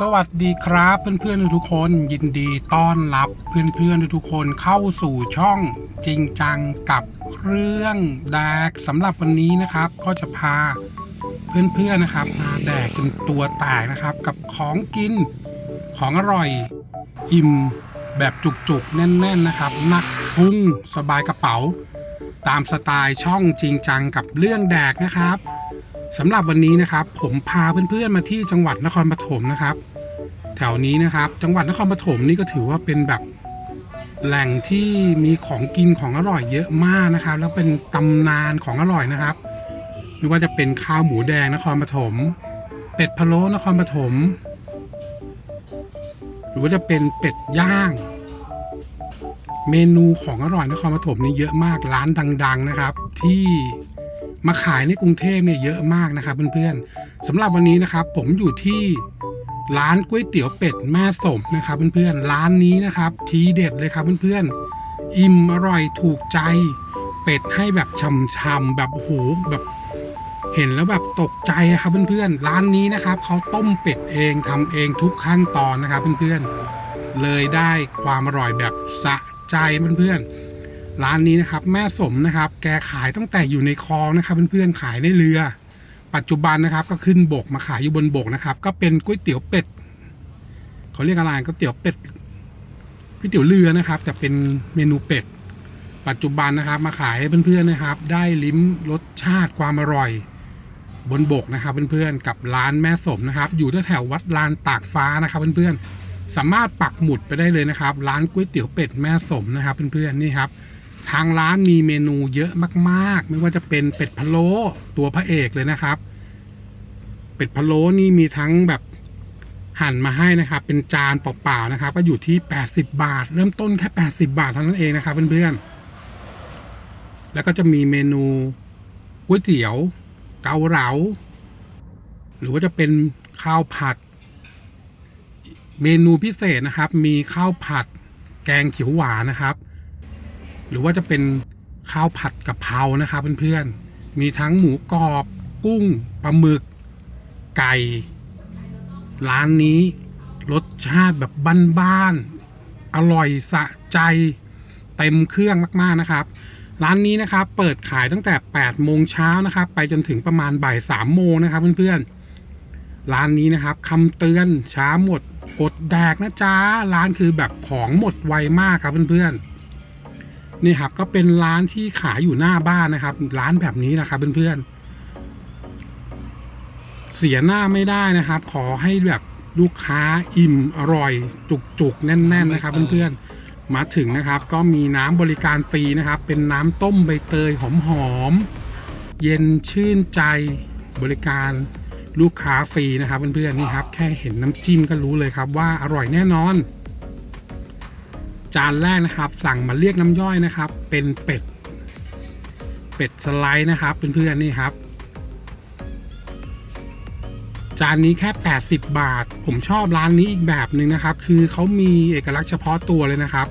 สวัสดีครับเพื่อนๆทุกคนยินดีต้อนรับเพื่อนๆทุกคนเข้าสู่ช่องจริงจังกับเรื่องแดกสำหรับวันนี้นะครับ ก็จะพาเพื่อนๆนะครับมาแดกจนตัวแตกนะครับ กับของกินของอร่อย อิ่มแบบจุกๆ แน่นๆนะครับนักพุงสบายกระเป๋า ตามสไตล์ช่องจริงจังกับเรื่องแดกนะครับ สำหรับวันนี้นะครับ ผมพาเพื่อนๆมาที่จังหวัดนครปฐมนะครับ แถวนี้นะครับ จังหวัดนครปฐมนี่ก็ถือว่าเป็นแบบแหล่งที่มีของกินของอร่อยเยอะมากนะครับ แล้วเป็นตำนานของอร่อยนะครับ ไม่ว่าจะเป็นข้าวหมูแดงนครปฐมเป็ดพะโล้นครปฐมหรือว่าจะเป็นเป็ดย่าง เมนูของอร่อยนครปฐมนี่เยอะมากร้านดัง ๆนะครับ ที่ มาขายในกรุงเทพเนี่ยเยอะมากนะครับเพื่อนๆสำหรับวันนี้นะครับ ผมอยู่ที่ร้านก๋วยเตี๋ยวเป็ดแม่สมนะครับเพื่อนๆร้านนี้นะครับ ทีเด็ดเลยครับเพื่อนๆอิ่มอร่อยถูกใจ เป็ดให้แบบช่ำๆแบบโอ้โหแบบเห็นแล้วแบบตกใจครับเพื่อนๆ ร้านนี้นะครับเขาต้มเป็ดเองทำเองทุกขั้นตอนนะครับเพื่อนๆ เลยได้ความอร่อยแบบสะใจเพื่อนๆ ร้านนี้นะครับแม่สมนะครับ แกขายตั้งแต่อยู่ในคลองนะครับเพื่อนๆขายในเรือ ปัจจุบันนะครับก็ขึ้นบกมาขายอยู่บนบกนะครับ ก็เป็นก๋วยเตี๋ยวเป็ดเขาเรียกอะไรก๋วยเตี๋ยวเป็ดก๋วยเตี๋ยวเรือนะครับแต่เป็นเมนูเป็ด ปัจจุบันนะครับ มาขายให้เพื่อนๆนะครับ ได้ลิ้มรสชาติความอร่อย บนบกนะครับเพื่อนๆกับร้านแม่สมนะครับ อยู่แถววัดลานตากฟ้านะครับเพื่อนๆสามารถปักหมุดไปได้เลยนะครับ ร้านก๋วยเตี๋ยวเป็ดแม่สมนะครับเพื่อนๆนี่ครับ ทางร้านมีเมนูเยอะมาก ๆ ไม่ว่าจะเป็นเป็ดพะโล้ตัวพระเอกเลยนะครับ เป็ดพะโล้นี่มีทั้งแบบหั่นมาให้นะครับ เป็นจานเปล่าๆนะครับ ก็อยู่ที่ 80 บาท เริ่มต้นแค่ 80 บาทเท่านั้นเองนะครับเพื่อนๆ แล้วก็จะมีเมนูก๋วยเตี๋ยว เกาเหลาหรือว่าจะเป็นข้าวผัด เมนูพิเศษนะครับ มีข้าวผัด แกงเขียวหวานนะครับ หรือว่าจะเป็นข้าวผัดกะเพรานะครับเพื่อนๆ มีทั้งหมูกรอบ กุ้งปลาหมึก ไก่ ร้านนี้ รสชาติแบบบ้านๆ อร่อยสะใจ เต็มเครื่องมากๆนะครับ ร้านนี้นะครับเปิดขายตั้งแต่ 8 โมงเช้านะครับ ไปจนถึงประมาณบ่าย 3 โมงนะครับเพื่อนๆ ร้านนี้นะครับคำเตือนช้าหมด กดแดกนะจ๊ะ ร้านคือแบบของหมดไวมากครับเพื่อนๆ นี่ครับก็เป็นร้านที่ขายอยู่หน้าบ้านนะครับ ร้านแบบนี้นะครับเพื่อนๆเสียหน้าไม่ได้นะครับ ขอให้แบบลูกค้าอิ่มอร่อย จุกๆแน่น ๆนะครับ เพื่อนๆมาถึงนะครับ ก็มีน้ำบริการฟรีนะครับ เป็นน้ำต้มใบเตยหอมๆเย็นชื่นใจบริการลูกค้าฟรีนะครับ เพื่อนๆนี่ครับ แค่เห็นน้ำจิ้มก็รู้เลยครับว่าอร่อยแน่นอน จานแรกนะครับ สั่งมาเรียกน้ำย่อยนะครับ เป็นเป็ด เป็ดสไลด์นะครับเพื่อนๆนี่ครับ จานนี้แค่ 80 บาท ผมชอบร้านนี้อีกแบบหนึ่งนะครับ คือเขามีเอกลักษณ์เฉพาะตัวเลยนะครับ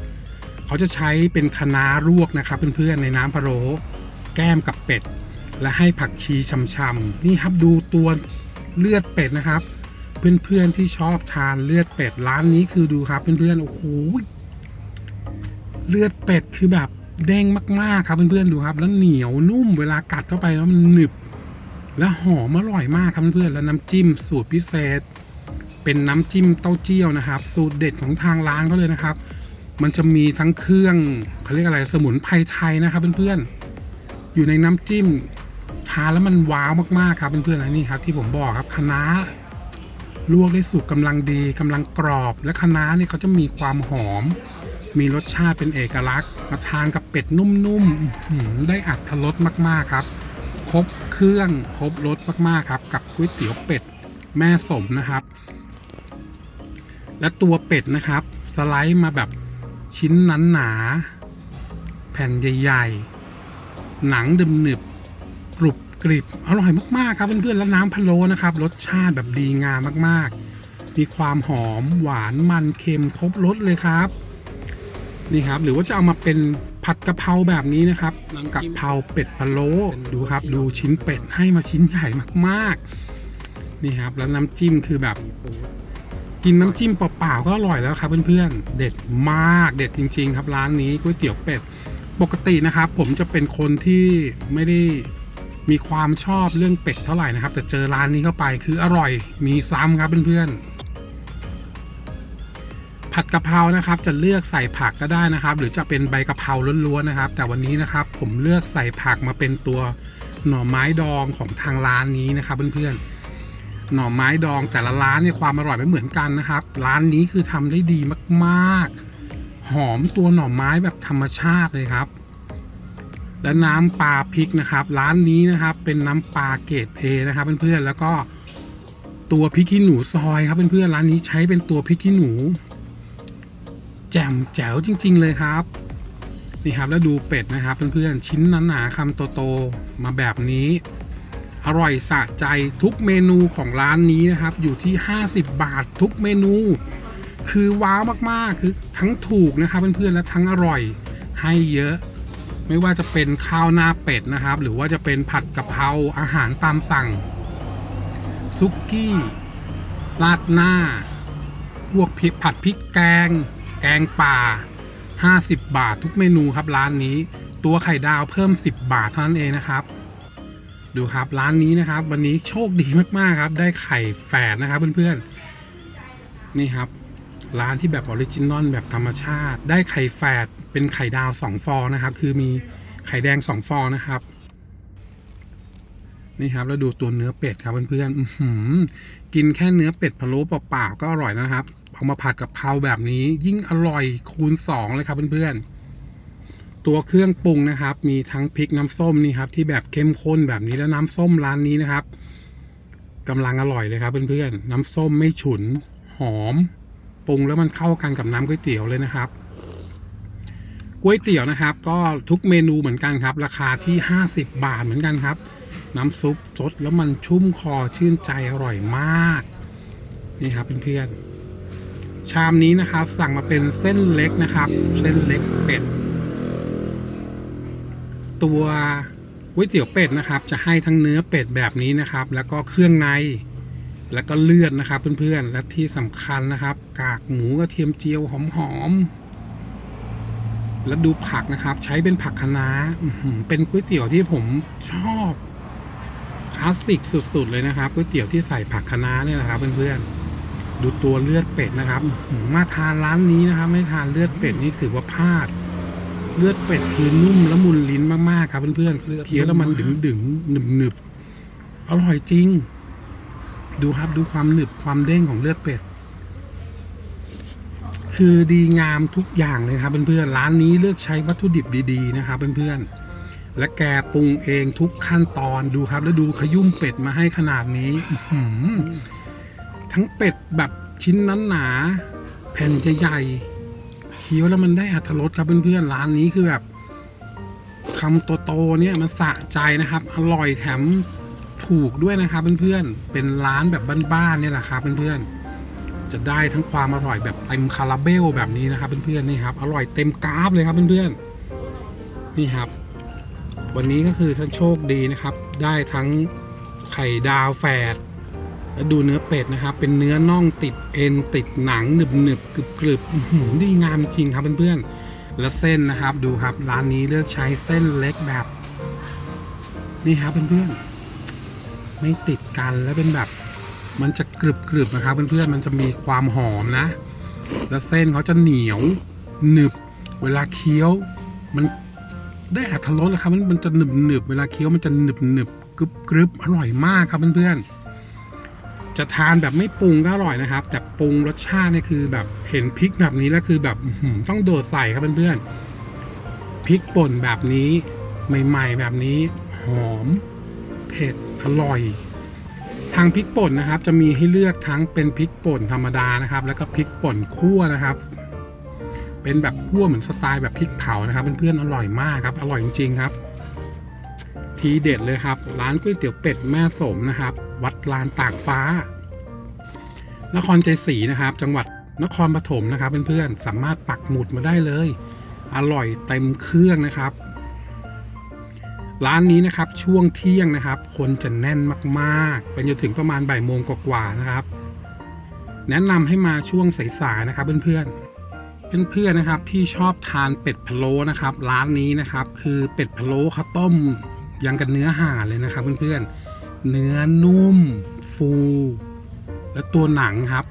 เขาจะใช้เป็นคะน้ารวกนะครับ เพื่อนๆในน้ำพะโล้แก้มกับเป็ด และให้ผักชีช่ำๆนี่ครับดูตัวเลือดเป็ดนะครับ เพื่อนๆที่ชอบทานเลือดเป็ดร้านนี้คือดูครับเพื่อนๆโอ้โห เลือดเป็ดคือแบบเด้งมากๆครับเพื่อนๆดูครับ แล้วเหนียวนุ่มเวลากัดเข้าไปแล้วมันหนึบ และหอมอร่อยมากครับเพื่อนๆแล้วน้ำจิ้มสูตรพิเศษ เป็นน้ำจิ้มเต้าเจี้ยวนะครับ สูตรเด็ดของทางร้านเขาเลยนะครับ มันจะมีทั้งเครื่องเขาเรียกอะไรสมุนไพรไทยนะครับเพื่อนๆอยู่ในน้ำจิ้มทานแล้วมันว้าวมากๆครับเพื่อนๆอันนี้ครับ ที่ผมบอกครับคะน้าลวกได้สุกกำลังดีกำลังกรอบ และคะน้านี่เขาจะมีความหอม มีรสชาติเป็นเอกลักษณ์มาทานกับเป็ดนุ่มๆได้อัดทรสมากๆครับ ครบเครื่องครบรสมากๆครับ กับก๋วยเตี๋ยวเป็ดแม่สมนะครับ และตัวเป็ดนะครับ สไลด์มาแบบชิ้นนั้นหนาๆแผ่นใหญ่ๆ หนังดึมหนึบกรุบกริบอร่อยมากๆครับเพื่อนๆแล้วน้ำพะโล้นะครับ รสชาติแบบดีงามมากๆ มีความหอมหวานมันเค็มครบรสเลยครับ นี่ครับ หรือว่าจะเอามาเป็นผัดกะเพราแบบนี้นะครับกะเพราเป็ดพะโล้ดูครับ ดูชิ้นเป็ดให้มาชิ้นใหญ่มากๆ นี่ครับ แล้วน้ำจิ้มคือแบบ กินน้ำจิ้มเปล่าๆก็อร่อยแล้วครับเพื่อนๆ เด็ดมากเด็ดจริง ๆ ครับร้านนี้ก๋วยเตี๋ยวเป็ดปกตินะครับ ผมจะเป็นคนที่ไม่ได้มีความชอบเรื่องเป็ดเท่าไหร่นะครับ แต่เจอร้านนี้เข้าไปคืออร่อยมีซ้ำครับเพื่อนๆ ผัดกะเพรานะครับจะเลือกใส่ผักก็ได้นะครับ หรือจะเป็นใบกะเพราล้วนๆนะครับ แต่วันนี้นะครับผมเลือกใส่ผักมาเป็นตัวหน่อไม้ดองของทางร้านนี้นะครับเพื่อนๆหน่อไม้ดองแต่ละร้านเนี่ยความอร่อยไม่เหมือนกันนะครับ ร้านนี้คือทำได้ดีมากๆ หอมตัวหน่อไม้แบบธรรมชาติเลยครับ และน้ำปลาพริกนะครับ ร้านนี้นะครับเป็นน้ำปลาเกรดเอนะครับเพื่อนๆแล้วก็ตัวพริกขี้หนูซอยครับเพื่อนๆร้านนี้ใช้เป็นตัวพริกขี้หนู แจ่มแจ๋วจริง ๆ เลยครับนี่ครับแล้วดูเป็ดนะครับเพื่อนๆชิ้นหนาๆคำโตๆมาแบบนี้ อร่อยสะใจทุกเมนูของร้านนี้นะครับ อยู่ที่ 50 บาททุกเมนู คือว้าวมากๆคือทั้งถูกนะครับเพื่อนๆและทั้งอร่อยให้เยอะ ไม่ว่าจะเป็นข้าวหน้าเป็ดนะครับ หรือว่าจะเป็นผัดกะเพราอาหารตามสั่งซุกี้ราดหน้าพวกพริกผัดพริกแกง แกงป่า 50 บาททุกเมนูครับร้านนี้ ตัวไข่ดาวเพิ่ม 10 บาทเท่านั้นเองนะครับ ดูครับร้านนี้นะครับ วันนี้โชคดีมากๆครับ ได้ไข่แฝดนะครับเพื่อนๆนี่ครับ ร้านที่แบบออริจินอลแบบธรรมชาติ ได้ไข่แฝดเป็นไข่ดาวสองฟองนะครับ คือมีไข่แดงสองฟองนะครับนี่ครับแล้วดูตัวเนื้อเป็ดครับเพื่อนๆอื้อหือกินแค่เนื้อเป็ดพะโล้เปล่าๆก็อร่อยนะครับ เอามาผัดกับเพราแบบนี้ยิ่งอร่อยคูณสองเลยครับเพื่อนๆ ตัวเครื่องปรุงนะครับ มีทั้งพริกน้ำส้มนี่ครับ ที่แบบเข้มข้นแบบนี้แล้วน้ำส้มร้านนี้นะครับกำลังอร่อยเลยครับเพื่อนๆ น้ำส้มไม่ฉุน หอม ปรุงแล้วมันเข้ากันกับน้ำก๋วยเตี๋ยวเลยนะครับก๋วยเตี๋ยวนะครับ ก็ทุกเมนูเหมือนกันครับ ราคาที่ 50 บาทเหมือนกันครับ น้ำซุปสดแล้วมันชุ่มคอชื่นใจอร่อยมาก นี่ครับเพื่อนๆ ชามนี้นะครับ สั่งมาเป็นเส้นเล็กนะครับ เส้นเล็กเป็ด ตัวก๋วยเตี๋ยวเป็ดนะครับ จะให้ทั้งเนื้อเป็ดแบบนี้นะครับ แล้วก็เครื่องใน แล้วก็เลือดนะครับ เพื่อนๆ และที่สำคัญนะครับ กากหมูกระเทียมเจียวหอมๆ แล้วดูผักนะครับ ใช้เป็นผักคะน้าเป็นก๋วยเตี๋ยวที่ผมชอบคลาสสิกสุด ๆ เลยนะครับก๋วยเตี๋ยวที่ใส่ผักคะน้าเนี่ยนะครับ เพื่อนๆ ดูตัวเลือดเป็ดนะครับ มาทานร้านนี้นะครับ ไม่ทานเลือดเป็ดนี่ถือว่าพลาด เลือดเป็ดคือนุ่มและมุนลิ้นมากๆครับเพื่อนๆเคี้ยวแล้วมันดึงๆหนึบๆอร่อยจริง ดูครับดูความหนึบความเด้งของเลือดเป็ด คือดีงามทุกอย่างเลยครับเพื่อนๆร้านนี้เลือกใช้วัตถุดิบดี ๆ นะครับเพื่อนๆและแกปรุงเองทุกขั้นตอนดูครับ แล้วดูขยุ่มเป็ดมาให้ขนาดนี้อื ทั้งเป็ดแบบชิ้นนั้นหนาแผ่นใหญ่ๆเคี้ยวแล้วมันได้อัตรสครับเพื่อนๆร้านนี้คือแบบคำโตๆเนี่ยมันสะใจนะครับ อร่อยแถมถูกด้วยนะครับเพื่อนๆเป็นร้านแบบบ้านๆเนี่ยแหละครับเพื่อนๆจะได้ทั้งความอร่อยแบบเต็มคาราเบลแบบนี้นะครับเพื่อนๆนี่ครับอร่อยเต็มกราฟเลยครับเพื่อนๆนี่ครับ วันนี้ก็คือท่านโชคดีนะครับ ได้ทั้งไข่ดาวแฝด แล้วดูเนื้อเป็ดนะครับ เป็นเนื้อน่องติดเอ็นติดหนังหนึบหนึบกรึบกรึบอื้อหือดีงามจริงครับเพื่อนๆ และเส้นนะครับดูครับร้านนี้เลือกใช้เส้นเล็กแบบ นี่ครับเพื่อนๆ ไม่ติดกันแล้วเป็นแบบ มันจะกรึบกรึบนะครับเพื่อนๆมันจะมีความหอมนะ แล้วเส้นเขาจะเหนียวหนึบเวลาเคี้ยว มันได้อัตรสนะครับมันมันจะหนึบหนึบเวลาเคี้ยวมันจะหนึบหนึบกรึบกรึบอร่อยมากครับเพื่อนๆ จะทานแบบไม่ปรุงก็อร่อยนะครับ แต่ปรุงรสชาติเนี่ยคือแบบเห็นพริกแบบนี้แล้วคือแบบต้องโดดใส่ครับเพื่อนๆพริกป่นแบบนี้ใหม่ๆแบบนี้หอมเผ็ดอร่อย ทางพริกป่นนะครับ จะมีให้เลือกทั้งเป็นพริกป่นธรรมดานะครับ แล้วก็พริกป่นคั่วนะครับ เป็นแบบคั่วเหมือนสไตล์แบบพริกเผานะครับเพื่อนๆอร่อยมากครับ อร่อยจริงๆครับ ทีเด็ดเลยครับ ร้านก๋วยเตี๋ยวเป็ดแม่สมนะครับ วัดลานตากฟ้า นครใจศรีนะครับ จังหวัดนครปฐมนะครับเพื่อนๆสามารถปักหมุดมาได้เลย อร่อยเต็มเครื่องนะครับ ร้านนี้นะครับช่วงเที่ยงนะครับ คนจะแน่นมากๆเป็นจนถึงประมาณบ่ายโมงกว่าๆนะครับ แนะนำให้มาช่วงสายๆนะครับเพื่อนๆเพื่อนๆนะครับที่ชอบทานเป็ดพะโล้นะครับ ร้านนี้นะครับ คือเป็ดพะโล้ข้าวต้ม ยังกับเนื้อห่าเลยนะครับเพื่อนๆ เนื้อนุ่ม ฟู และตัวหนังครับ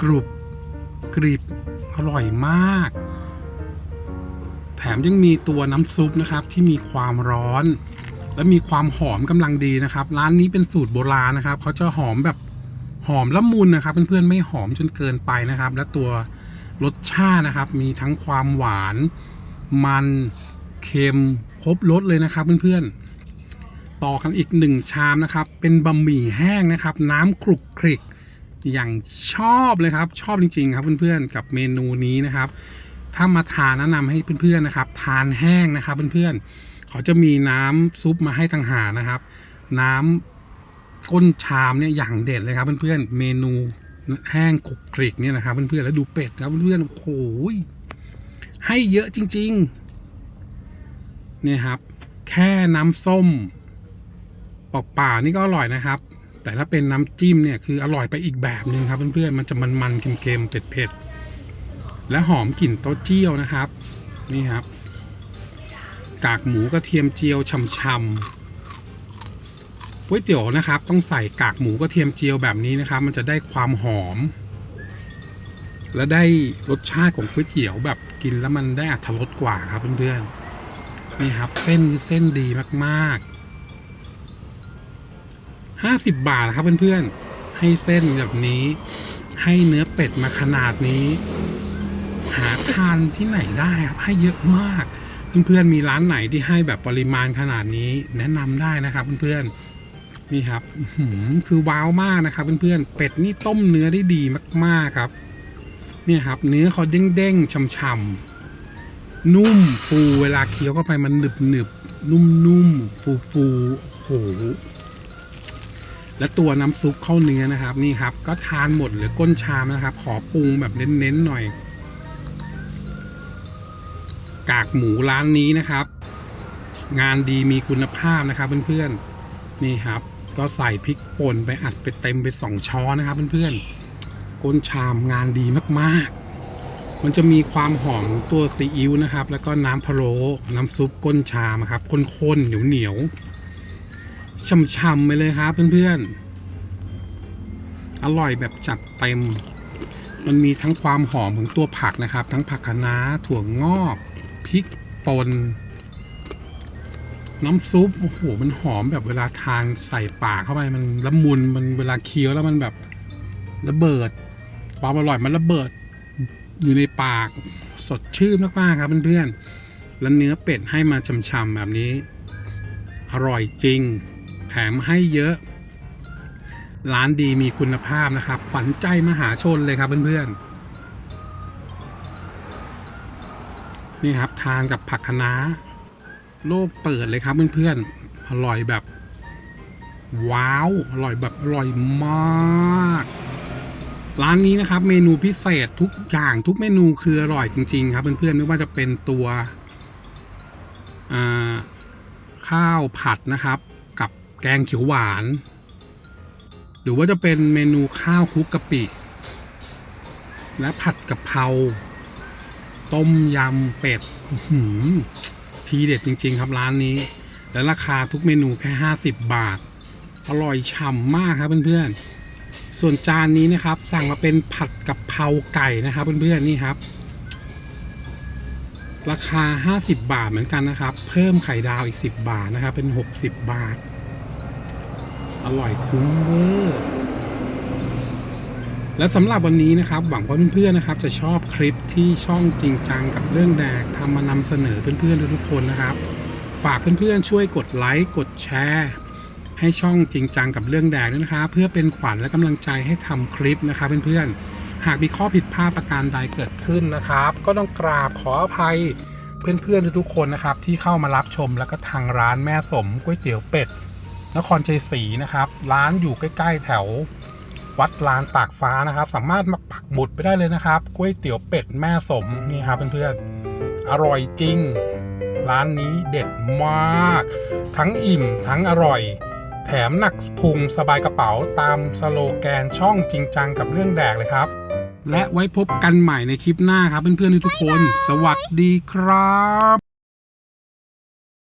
กรุบกริบอร่อยมาก แถมยังมีตัวน้ำซุปนะครับที่มีความร้อน และมีความหอมกำลังดีนะครับ ร้านนี้เป็นสูตรโบราณนะครับเขาจะหอมแบบหอมละมุนนะครับเพื่อนๆไม่หอมจนเกินไปนะครับ และตัวรสชาตินะครับ มีทั้งความหวานมัน เค็มครบรสเลยนะครับเพื่อนๆ ต่อกันอีกหนึ่งชามนะครับ เป็นบะหมี่แห้งนะครับ น้ำคลุกคลิกอย่างชอบเลยครับ ชอบจริง ๆ ครับเพื่อนๆ กับเมนูนี้นะครับ ถ้ามาทานแนะนำให้เพื่อนๆนะครับ ทานแห้งนะครับเพื่อนๆเขาจะมีน้ำซุปมาให้ต่างหากนะครับ น้ำก้นชามเนี่ยอย่างเด็ดเลยครับเพื่อนๆ เมนูแห้งคลุกคลิกเนี่ยนะครับเพื่อนๆแล้วดูเป็ดครับเพื่อนๆโอ้โหให้เยอะจริง ๆ นี่ครับ แค่น้ำส้มเปล่าๆนี่ก็อร่อยนะครับ แต่ถ้าเป็นน้ำจิ้มเนี่ยคืออร่อยไปอีกแบบหนึ่งครับเพื่อนๆมันจะมันๆเค็มๆเผ็ดๆและหอมกลิ่นเต้าเจี้ยวนะครับ นี่ครับ กากหมูกระเทียมเจียวช่ำๆก๋วยเตี๋ยวนะครับ ต้องใส่กากหมูกระเทียมเจียวแบบนี้นะครับ มันจะได้ความหอม และได้รสชาติของก๋วยเตี๋ยวแบบกินแล้วมันได้อรรถรสกว่าครับเพื่อนๆ นี่ครับเส้นเส้นดีมากๆห้าสิบบาทครับเพื่อนๆ ให้เส้นแบบนี้ ให้เนื้อเป็ดมาขนาดนี้ หาทานที่ไหนได้ครับ ให้เยอะมาก เพื่อนๆ มีร้านไหนที่ให้แบบปริมาณขนาดนี้ แนะนำได้นะครับเพื่อนๆนี่ครับคือว้าวมากนะครับเพื่อนๆ เป็ดนี่ต้มเนื้อได้ดีมากๆครับ เนี่ยครับ เนื้อเขาเด้งๆช่ำๆ นุ่มฟูเวลาเคี้ยวเข้าไปมันหนึบหนึบๆนุ่มๆฟูฟูๆโหและตัวน้ำซุปเข้าเนื้อนะครับนี่ครับ ก็ทานหมดหลือก้นชามนะครับ ขอปรุงแบบเน้นๆหน่อย กากหมูร้านนี้นะครับ งานดีมีคุณภาพนะครับเพื่อนๆนี่ครับ ก็ใส่พริกป่นไปอัดไปเต็มไปสองช้อนนะครับเพื่อนๆก้นชามงานดีมากๆ มันจะมีความหอมของตัวซีอิ๊วนะครับ แล้วก็น้ำพะโล้น้ำซุปก้นชามครับข้นๆเหนียวๆช่ำๆไปเลยครับเพื่อนๆ อร่อยแบบจัดเต็ม มันมีทั้งความหอมของตัวผักนะครับ ทั้งผักคะน้าถั่วงอกพริกป่นน้ำซุปโอ้โหมันหอมแบบเวลาทานใส่ปากเข้าไปมันละมุนมันเวลาเคี้ยวแล้วมันแบบระเบิดความอร่อยมันระเบิด อยู่ในปากสดชื่นมากๆครับเพื่อนๆ แล้วเนื้อเป็ดให้มาช่ำๆแบบนี้ อร่อยจริง แถมให้เยอะ ร้านดีมีคุณภาพนะครับ ขวัญใจมหาชนเลยครับเพื่อนๆ นี่ครับทานกับผักคะน้า โลกเปิดเลยครับเพื่อนๆ อร่อยแบบ ว้าว อร่อยแบบอร่อยมาก ร้านนี้นะครับ เมนูพิเศษทุกอย่างทุกเมนูคืออร่อยจริง ๆ ครับเพื่อนๆไม่ว่าจะเป็นตัวข้าวผัดนะครับ กับแกงเขียวหวาน หรือว่าจะเป็นเมนูข้าวคลุกกะปิ และผัดกะเพราต้มยำเป็ดทีเด็ดจริง ๆ ครับร้านนี้ และราคาทุกเมนูแค่ 50 บาท อร่อยฉ่ำมากครับเพื่อนๆ ส่วนจานนี้นะครับ สั่งมาเป็นผัดกะเพราไก่นะครับเพื่อนๆนี่ครับ ราคา 50 บาทเหมือนกันนะครับ เพิ่มไข่ดาวอีก 10 บาทนะครับ เป็น 60 บาท อร่อยคุ้มเวอร์และสำหรับวันนี้นะครับ หวังว่าเพื่อนๆนะครับ จะชอบคลิปที่ช่องจริงจังกับเรื่องแดกทำมานำเสนอเพื่อนๆทุกๆคนนะครับ ฝากเพื่อนๆช่วยกดไลค์กดแชร์ ให้ช่องจริงจังกับเรื่องแดกด้วยนะครับเพื่อเป็นขวัญและกำลังใจให้ทำคลิปนะครับเพื่อนๆหากมีข้อผิดพลาดประการใดเกิดขึ้นนะครับ ก็ต้องกราบขออภัยเพื่อนๆทุกๆคนนะครับ ที่เข้ามารับชมแล้วก็ทางร้านแม่สมก๋วยเตี๋ยวเป็ดนครชัยศรีนะครับ ร้านอยู่ใกล้ ๆ แถว วัดลานตากฟ้านะครับ สามารถมาปักหมุดไปได้เลยนะครับก๋วยเตี๋ยวเป็ดแม่สมนี่ครับเพื่อนๆอร่อยจริง ร้านนี้เด็ดมาก ทั้งอิ่มทั้งอร่อย แถมหนักพุงสบายกระเป๋าตามสโลแกนช่องจริงจังกับเรื่องแดกเลยครับ และไว้พบกันใหม่ในคลิปหน้าครับเพื่อนๆทุกคน สวัสดีครับ